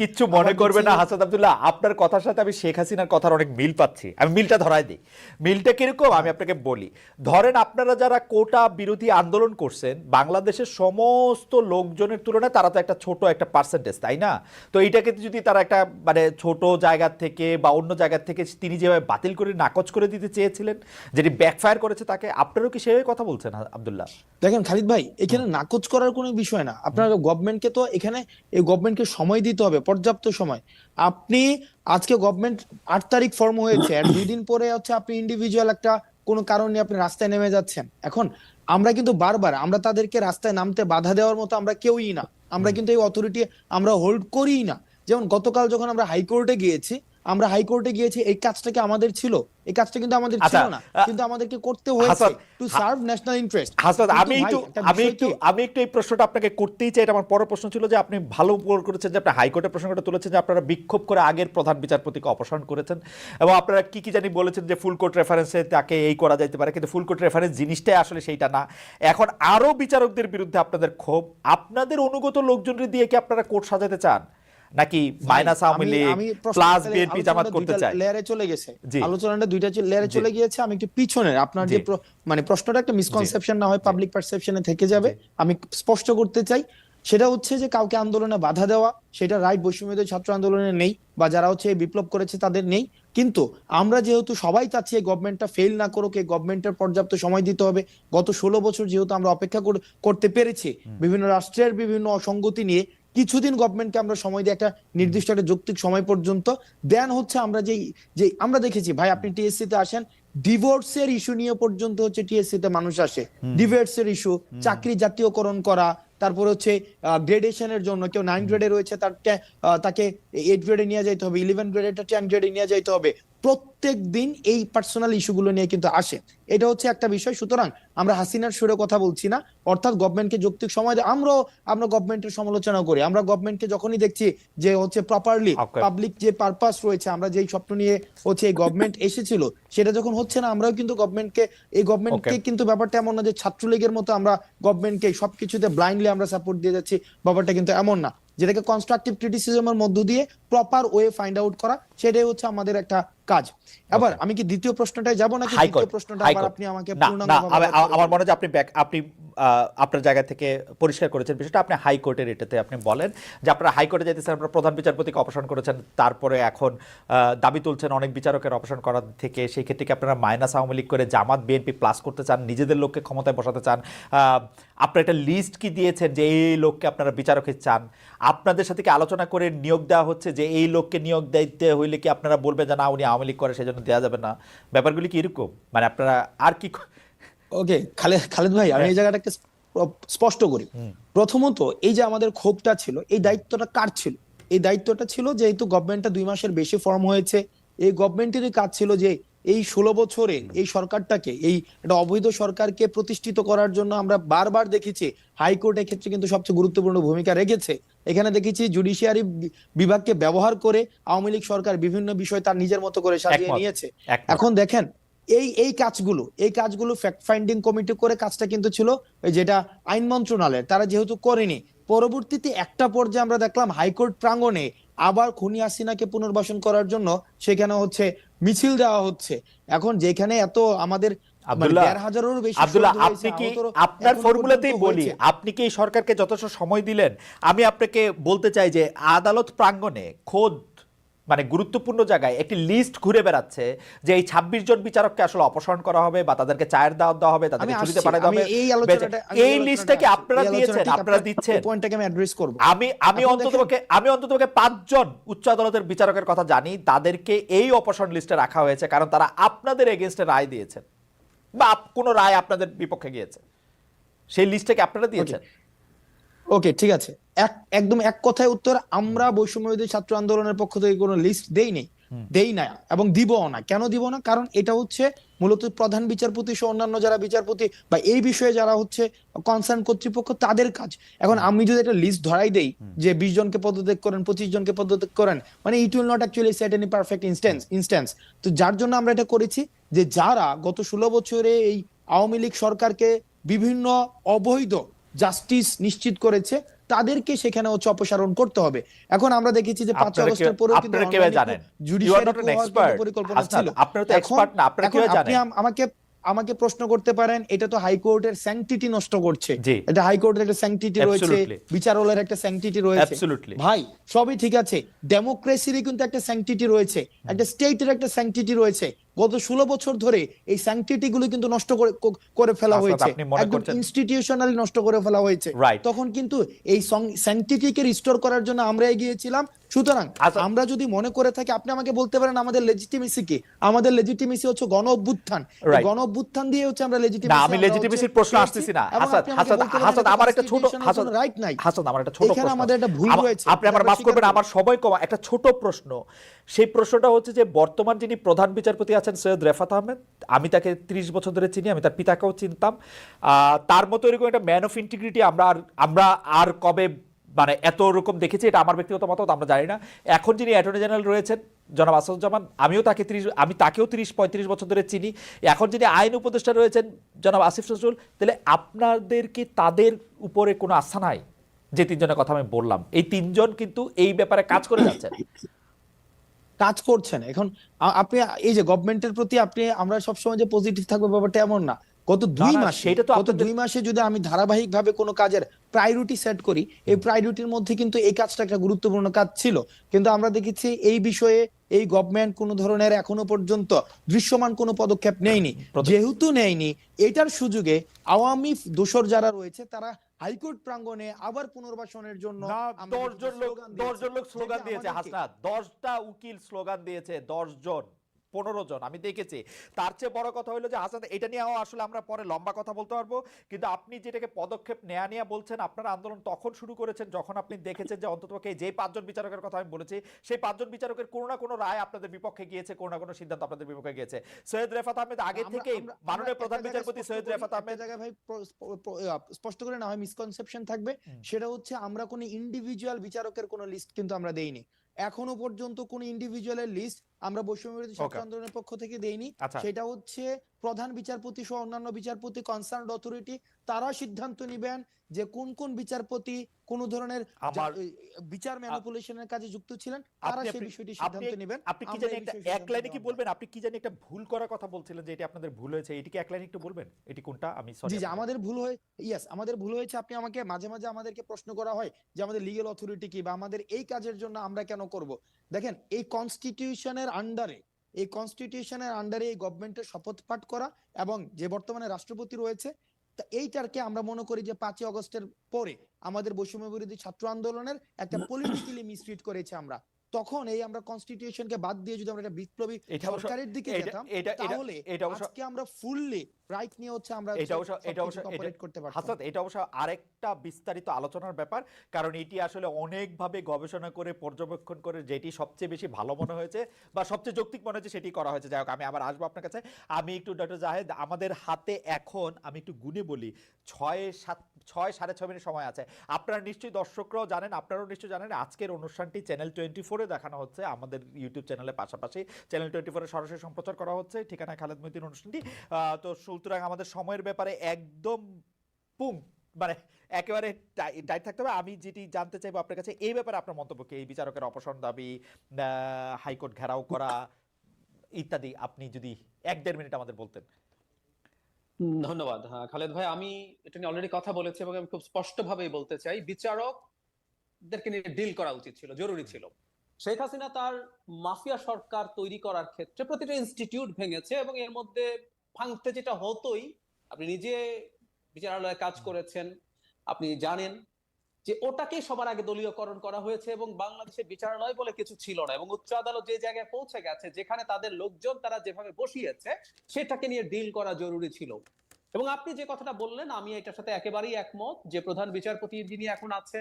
কিচ্ছু মনে করবে না হাসান আব্দুল্লাহ আপনার কথার সাথে আমি শেখ হাসিনার কথার অনেক মিল পাচ্ছি। আমি মিলটা ধরাই দিই। মিলটা কীরকম? আমি আপনাকে বলি। ধরেন আপনারা যারা কোটা বিরোধী আন্দোলন করছেন বাংলাদেশের সমস্ত লোকজনের তুলনায় তারা তো একটা ছোট একটা পার্সেন্টেজ তাই না? তো এইটাকে যদি তারা একটা মানে ছোট জায়গা থেকে বা অন্য জায়গা থেকে তিনি যেভাবে বাতিল করে নাকচ করে দিতে চেয়েছিলেন যেটি ব্যাকফায়ার করেছে তাকে আপনারও কি সেভাবে কথা বলছেন আবদুল্লাহ? দেখেন খালিদ ভাই এখানে নাকচ করার কোনো বিষয় না। আপনার গভর্নমেন্টকে তো এখানে এই গভর্নমেন্টকে সময় দিতে হবে। পর্যাপ্ত সময়। আপনি আজকে গভর্নমেন্ট আট তারিখ ফর্ম হয়েছে আর দুই দিন পরে হচ্ছে আপনি ইন্ডিভিজুয়াল একটা কোনো কারণে আপনি রাস্তায় নেমে যাচ্ছেন। এখন আমরা কিন্তু বারবার আমরা তাদেরকে রাস্তায় নামতে বাধা দেওয়ার মতো আমরা কেউই না। আমরা কিন্তু এই অথরিটি আমরা হোল্ড করি না। যেমন গতকাল যখন আমরা হাইকোর্টে গিয়েছি আমরা হাইকোর্টে গিয়েছি এই কাজটা কি আমাদের ছিল? এই কাজটা কিন্তু আমাদের ছিল আচ্ছা, না কিন্তু আমাদেরকে করতে হয়েছে to serve national interest Hasan আমি একটু আমি একটু আমি একটু এই প্রশ্নটা আপনাকে করতেই চাই এটা আমার পরের প্রশ্ন ছিল যে আপনি ভালো উপর করেছেন যে আপনি হাইকোর্টের প্রসঙ্গটা তুলেছেন যে আপনারা বিক্ষোভ করে আগের প্রধান বিচারপতিকে অপসারণ করেছেন এবং আপনারা কি কি জানি বলেছেন যে ফুল কোর্ট রেফারেন্সে তাকে এই করা যাইতে পারে কিন্তু ফুল কোর্ট রেফারেন্স জিনিসটাই আসলে সেইটা না। এখন আরও বিচারকদের বিরুদ্ধে আপনাদের ক্ষোভ আপনাদের অনুগত লোকজনের দিয়ে কি আপনারা কোর্ট সাজাতে চান? নাকি minus Awami League plus BNP Jamaat করতে চায়? লেয়ারে চলে গেছে। আলোচনাটা দুইটা লেয়ারে চলে গিয়েছে আমি একটু পিছনে আপনার যে মানে প্রশ্নটা একটা মিসকনসেপশন না হয় পাবলিক পারসেপশনে থেকে যাবে। আমি স্পষ্ট করতে চাই সেটা হচ্ছে যে কাউকে আন্দোলনে বাধা দেওয়া সেটা রাইট বৈষম্যদের ছাত্র আন্দোলনে নেই বা যারা হচ্ছে বিপ্লব করেছে তাদের নেই। কিন্তু আমরা যেহেতু সবাই চাচ্ছি এই গভর্নমেন্টটা ফেল না করুক এই গভর্নমেন্টের পর্যাপ্ত সময় দিতে হবে গত ষোলো বছর যেহেতু আমরা অপেক্ষা কর- করতে পেরেছি বিভিন্ন রাষ্ট্রের বিভিন্ন অসঙ্গতি নিয়ে কিছুদিন গভর্নমেন্টকে আমরা সময় দিই একটা নির্দিষ্ট একটা যৌক্তিক সময় পর্যন্ত দেন হচ্ছে আমরা যেই যে আমরা দেখেছি ভাই আপনি টিএসসি তে আসেন ডিভোর্সের ইস্যু নিয়ে পর্যন্ত হচ্ছে টিএসসি তে মানুষ আসে। ডিভোর্সের ইস্যু চাকরি জাতীয়করণ করা তারপর হচ্ছে গ্রেডেশনের জন্য কেউ নাইন গ্রেডে রয়েছে তাকে আহ, তাকে এইট গ্রেডে নিয়ে যাইতে হবে ইলেভেন গ্রেডেটা টেন গ্রেডে নিয়ে যাইতে হবে। প্রত্যেক দিন এই পার্সোনাল ইস্যুগুলো নিয়ে কিন্তু আসে। এটা হচ্ছে একটা বিষয়। সুতরাং আমরা হাসিনার সুরে কথা বলছি না। অর্থাৎ গভর্নমেন্টকে যৌক্তিক সময় আমরাও আমরা গভর্নমেন্টের সমালোচনা করি। আমরা গভর্নমেন্টকে যখনই দেখছি যে হচ্ছে প্রপারলি পাবলিক যে পারপাস রয়েছে আমরা যেই স্বপ্ন নিয়ে হচ্ছে এই গভর্নমেন্ট এসেছিল সেটা যখন হচ্ছে না আমরাও কিন্তু গভর্নমেন্টকে এই গভর্নমেন্টকে. কিন্তু ব্যাপারটা এমন না যে ছাত্রলীগের মতো আমরা গভর্নমেন্টকে সবকিছুতে ব্লাইন্ডলি আমরা সাপোর্ট দিয়ে যাচ্ছি। ব্যাপারটা কিন্তু এমন না। যেটাকে কনস্ট্রাকটিভ ক্রিটিসিজমের মধ্য দিয়ে প্রপার ওয়ে ফাইন্ড আউট করা সেটাই হচ্ছে আমাদের একটা কাজ। এবার আমি কি দ্বিতীয় প্রশ্নটায় যাব নাকি দ্বিতীয় প্রশ্নটা আবার আপনি আমাকে পূর্ণাঙ্গ আমার মনে হয় আপনি back- আপনি আপনার জায়গা থেকে পরিষ্কার করেছেন। বিষয়টা আপনি হাইকোর্টের এটাতে আপনি বলেন যে আপনারা হাইকোর্টে যেতেছেন আপনারা প্রধান বিচারপতিকে অপসারণ করেছেন তারপরে এখন দাবি তুলছেন অনেক বিচারকের অপসারণ করার থেকে সেই ক্ষেত্রে কি আপনারা মাইনাস আওয়ামী লীগ করে জামাত বিএনপি প্লাস করতে চান নিজেদের লোককে ক্ষমতায় বসাতে চান? আহ, আপনারা একটা লিস্ট কি দিয়েছেন যে এই লোককে আপনারা বিচারকে চান? আপনাদের সাথে কি আলোচনা করে নিয়োগ দেওয়া হচ্ছে যে এই লোককে নিয়োগ দিতে হইলে কি আপনারা বলবেন যে না উনি আওয়ামী লীগ করে সেজন্য দেওয়া যাবে না। ব্যাপারগুলি কি এরকম? মানে আপনারা আর কি ওকে খালেদ খালেদ ভাই আমি এই জায়গাটাকে স্পষ্ট করি। প্রথমত এই যে আমাদের ক্ষোভটা ছিল এই দায়িত্বটা কার ছিল? এই দায়িত্বটা ছিল যেহেতু গভর্নমেন্টটা দুই মাসের বেশি ফর্ম হয়েছে এই গভর্নমেন্টেরই কাজ ছিল যে এই ষোলো বছরে এই সরকারটাকে এই একটা অবৈধ সরকারকে প্রতিষ্ঠিত করার জন্য আমরা বারবার দেখেছি হাইকোর্টের ক্ষেত্রে কিন্তু সবচেয়ে গুরুত্বপূর্ণ ভূমিকা রেখেছে। এখানে দেখেছি জুডিশিয়ারি বিভাগকে ব্যবহার করে আওয়ামী লীগ সরকার বিভিন্ন বিষয় তার নিজের মতো করে সাজিয়ে নিয়েছে। এখন দেখেন এই এই কাজগুলো এই কাজগুলো ফ্যাক্ট ফাইন্ডিং কমিটি করে কাজটা কিন্তু ছিল ওই যেটা আইন মন্ত্রণালয়ের তারা যেহেতু করেনি। পরবর্তীতে একটা পর্যায়ে আমরা দেখলাম হাইকোর্ট প্রাঙ্গণে আবার খুনি হাসিনাকে পুনর্বাসন করার জন্য সেখানে হচ্ছে মিছিল দেওয়া হচ্ছে। এখন যেখানে এত আমাদের আব্দুল্লাহ, দেড় হাজারেরও বেশি আব্দুল্লাহ শহীদ আপনি কি আপনার ফর্মুলাতেই বলি আপনি কি এই সরকারকে যথেষ্ট সময় দিলেন? আমি আপনাকে বলতে চাই যে আদালত প্রাঙ্গণে খোদ মানে গুরুত্বপূর্ণ জায়গায় একটি লিস্ট ঘুরে বেড়াচ্ছে যে এই ছাব্বিশ জন বিচারককে আসলে অপসারণ করা হবে বা তাদেরকে চায়ের দাওয়াত দেওয়া হবে তাদেরকে ছুটিতে আসছি, পাঠিয়ে দেওয়া হবে। এই লিস্টটা কি আপনারা দিয়েছেন? আপনারা দিচ্ছেন? পয়েন্টটাকে আমি অ্যাড্রেস করব। আমি পাঁচজন উচ্চ আদালতের বিচারকের কথা জানি তাদেরকে এই অপসারণ লিস্টে রাখা হয়েছে কারণ তারা আপনাদের এগেনস্টে রায় দিয়েছেন। বা কোনো রায় আপনাদের বিপক্ষে গিয়েছে? সেই লিস্টটাকে আপনারা দিয়েছেন? ওকে ঠিক আছে। এক একদম এক কথায় উত্তর আমরা বৈষম্যবিরোধী ছাত্র আন্দোলনের পক্ষ থেকে কোনো লিস্ট দেই নেই। দেই না এবং দিব না। কেন দিব না? কারণ এটা হচ্ছে মূলত প্রধান বিচারপতি সহ অন্যান্য যারা বিচারপতি বা এই বিষয়ে যারা হচ্ছে কনসার্ন কর্তৃপক্ষ তাদের কাজ। এখন আমি যদি একটা লিস্ট ধরাই দেই যে বিশ জনকে পদত্যাগ করেন পঁচিশ জনকে পদত্যাগ করেন মানে it will not actually set any perfect instance instance তো যার জন্য আমরা এটা করেছি যে যারা গত ষোলো বছরে এই আওয়ামী লীগ সরকারকে বিভিন্ন অবৈধ জাস্টিস নিশ্চিত করেছে তাদেরকে সেখানে হচ্ছে অপসারণ করতে হবে। এখন আমরা দেখেছি যে পাঁচ আগস্টের কিন্তু. পরিকল্পনা ছিল। কীভাবে আপনি আমাকে আমাকে প্রশ্ন করতে পারেন এটা তো হাইকোর্টের স্যাংটিটি নষ্ট করছে। এটা হাইকোর্টের একটা স্যাংটিটি রয়েছে. বিচারালয়ের একটা স্যাংটিটি রয়েছে। ভাই সবই ঠিক আছে। ডেমোক্রেসিরই কিন্তু একটা স্যাংটিটি রয়েছে। একটা স্টেটের একটা স্যাংটিটি রয়েছে। গত ষোলো বছর ধরে এই স্যাংটিটি গুলো কিন্তু নষ্ট করে ফেলা হয়েছে। একদম ইনস্টিটিউশনালি নষ্ট করে ফেলা হয়েছে। তখন কিন্তু এই স্যাংটিটিকে রিস্টোর করার জন্য আমরা এগিয়েছিলাম। সুতরাং আচ্ছা। আমরা যদি মনে করে থাকি আপনি আমাকে বলতে পারেন আমাদের লেজিটিমেসি কি আমাদের লেজিটিমেসি হচ্ছে গণ অভ্যুত্থান। গণ অভ্যুত্থান দিয়ে হচ্ছে আমরা না আমি লেজিটিমেসির প্রশ্ন আসতেছি না। হাসান হাসান হাসান আমার একটা ছোট হাসান রাইট নাই। হাসান আমার একটা ছোট প্রশ্ন। আমাদের একটা ভুল রয়েছে আপনি আমার মাফ করবেন আমার সময় কম একটা ছোট প্রশ্ন। সেই প্রশ্নটা হচ্ছে যে বর্তমান যিনি প্রধান বিচারপতি আছেন সৈয়দ রেফাত আহমেদ, আমি তাকে 30 বছর ধরে চিনি, আমি তার পিতাকেও চিনতাম। তার মতো এরকম একটা ম্যান অফ ইন্টিগ্রিটি আমরা আর আমরা আর কবে মানে এত রকম দেখেছি, এটা আমার ব্যক্তিগত মতামত, আমরা জানি না। এখন যিনি অ্যাটর্নি জেনারেল রয়েছেন, জনাব আসাদুজ্জামান, আমিও তাকে তিরিশ, আমি তাকেও তিরিশ, পঁয়ত্রিশ বছর ধরে চিনি। এখন যিনি আইন উপদেষ্টা রয়েছেন, জনাব আসিফ নজরুল, তাহলে আপনাদের কি তাদের উপরে কোনো আস্থা নাই? যে তিনজনের কথা আমি বললাম। এই তিনজন কিন্তু এই ব্যাপারে কাজ করে যাচ্ছেন। কাজ করছেন। এখন আপনি এই যে গভর্নমেন্টের প্রতি আপনি আমরা সবসময় যে পজিটিভ থাকব ব্যাপারটা এমন না। গত দুই মাসে সেটা তো গত দুই মাসে যদি আমি ধারাবাহিক ভাবে কোনো কাজের প্রায়োরিটি সেট করি এই প্রায়োরিটির মধ্যে কিন্তু এই কাজটা একটা গুরুত্বপূর্ণ কাজ ছিল। কিন্তু আমরা দেখেছি এই বিষয়ে এই গভর্নমেন্ট কোনো ধরনের এখনও পর্যন্ত দৃশ্যমান কোনো পদক্ষেপ নেয়নি। যেহেতু নেয়নি এটার সুযোগে আওয়ামী দোসর যারা রয়েছে তারা হাইকোর্ট প্রাঙ্গনে আবার পুনর্বাসনের জন্য দশজন লোক দশজন লোক স্লোগান দিয়েছে হাসনাত। দশটা উকিল স্লোগান দিয়েছে দশজন। পনেরো জন আমি দেখেছি। তার চেয়ে বড় কথা হলো যে হাসান এটা নিয়েও আসলে আমরা পরে লম্বা কথা বলতে পারব। কিন্তু আপনি যেটাকে পদক্ষেপ নেয়া নিয়ে বলছেন আপনারা আন্দোলন তখন শুরু করেছেন যখন আপনি দেখেছেন যে অন্ততপক্ষে যে পাঁচজন বিচারকের কথা আমি বলেছি সেই পাঁচজন বিচারকের কোনো না কোনো রায় আপনাদের বিপক্ষে গিয়েছে কোনো না কোনো সিদ্ধান্ত আপনাদের বিপক্ষে গিয়েছে। সৈয়দ রেফাত আহমেদ আগে থেকেই মাননীয় প্রধান বিচারপতি সৈয়দ রেফাত আহমেদ জায়গায় ভাই স্পষ্ট করে না হয় মিসকনসেপশন থাকবে। সেটা হচ্ছে আমরা কোনো ইন্ডিভিজুয়াল বিচারকের কোনো লিস্ট কিন্তু আমরা দেইনি। এখনও পর্যন্ত কোনো ইন্ডিভিজুয়ালের লিস্ট আমরা বৈষম্য বিরোধী ছাত্র আন্দোলনের পক্ষ থেকে দেইনি। আচ্ছা। সেটা হচ্ছে প্রধান বিচারপতি সহ অন্যান্য বিচারপতি কনসার্ন অথরিটি তারা সিদ্ধান্ত নেবেন যে কোন কোন বিচারপতি কোন ধরনের বিচার ম্যানিপুলেশনের কাজে যুক্ত ছিলেন তারা সেই বিষয়টি সিদ্ধান্ত নেবেন। আপনি কি আমরা জানি এই একটা এক লাইনে কি বলবেন? আপনি কি জানি একটা ভুল করার কথা বলছিলেন যে এটি আপনাদের ভুল হয়েছে। এটি কি এক লাইনে একটু বলবেন? এটি কোনটা? আমি সরি জি আমাদের ভুল হয়ে ইয়েস আমাদের ভুল হয়েছে। আপনি আমাকে মাঝে মাঝে আমাদেরকে প্রশ্ন করা হয় যে আমাদের লিগ্যাল অথরিটি কি বা আমাদের এই কাজের জন্য আমরা কেন করব? দেখেন এই কনস্টিটিউশনের আন্ডারে এই কনস্টিটিউশনের আন্ডারে এই গভর্নমেন্টের শপথ পাঠ করা এবং যে বর্তমানে রাষ্ট্রপতি রয়েছে এইটারকে আমরা মনে করি যে পাঁচই অগস্টের পরে আমাদের বৈষম্য বিরোধী ছাত্র আন্দোলনের একটা পলিটিক্যালি মিসট্রিট করেছে আমরা। তখন এই আমরা কনস্টিটিউশনকে বাদ দিয়ে যদি আমরা একটা বিপ্লবী সরকারের দিকে যেতাম তাহলে আজকে আমরা ফুললি রাইট নিয়ে হচ্ছে আমরা এটা অবশ্য এটা অবশ্য করতে হাসান এটা অবশ্য আরেকটা বিস্তারিত আলোচনার ব্যাপার কারণ এটি আসলে অনেকভাবে গবেষণা করে পর্যবেক্ষণ করে যেটি সবচেয়ে বেশি ভালো মনে হয়েছে বা সবচেয়ে যৌক্তিক মনে হয়েছে সেটি করা হয়েছে। যাই হোক আমি আবার আসব আপনার কাছে। আমি একটু ডক্টর জাহেদ আমাদের হাতে এখন আমি একটু গুনে বলি ছয় সাত ছয় সাড়ে ছয় মিনিট সময় আছে। আপনারা নিশ্চয়ই দর্শকরাও জানেন আপনারাও নিশ্চয়ই জানেন আজকের অনুষ্ঠানটি চ্যানেল টোয়েন্টি ফোরে দেখানো হচ্ছে। আমাদের ইউটিউব চ্যানেলের পাশাপাশি চ্যানেল টোয়েন্টি ফোরে সরাসরি সম্প্রচার করা হচ্ছে। ঠিকানা খালেদ মহিদিন অনুষ্ঠানটি। তো সুতরাং আমাদের সময়ের ব্যাপারে একদম পুং মানে একেবারে টাইট থাকতে হবে। আমি যেটি জানতে চাইব আপনার কাছে, এই ব্যাপারে আপনার মন্তব্য কি এই বিচারকের অপসারণ দাবি হাইকোর্ট ঘেরাও করা, ইত্যাদি, আপনি যদি এক দেড় মিনিট আমাদের বলতেন। ধন্যবাদ। হ্যাঁ খালেদ ভাই, আমি এটা নিয়ে অলরেডি কথা বলেছি এবং আমি খুব স্পষ্টভাবেই বলতে চাই, বিচারকদেরকে নিয়ে ডিল করা উচিত ছিল, জরুরি ছিল। শেখ হাসিনা তার মাফিয়া সরকার তৈরি করার ক্ষেত্রে প্রতিটা ইনস্টিটিউট ভেঙেছে এবং এর মধ্যে ভাঙতে যেটা হতোই আপনি নিজে বিচারালয়ে কাজ করেছেন আপনি জানেন যে ওটাকেই সবার আগে দলীয়করণ করা হয়েছে এবং বাংলাদেশে বিচারালয় বলে কিছু ছিল না এবং উচ্চ আদালত যে জায়গায় পৌঁছে গেছে যেখানে তাদের লোকজন তারা যেভাবে বসিয়েছে সেটাকে নিয়ে ডিল করা জরুরি ছিল। এবং আপনি যে কথাটা বললেন আমি এটার সাথে একেবারেই একমত যে প্রধান বিচারপতি যিনি এখন আছেন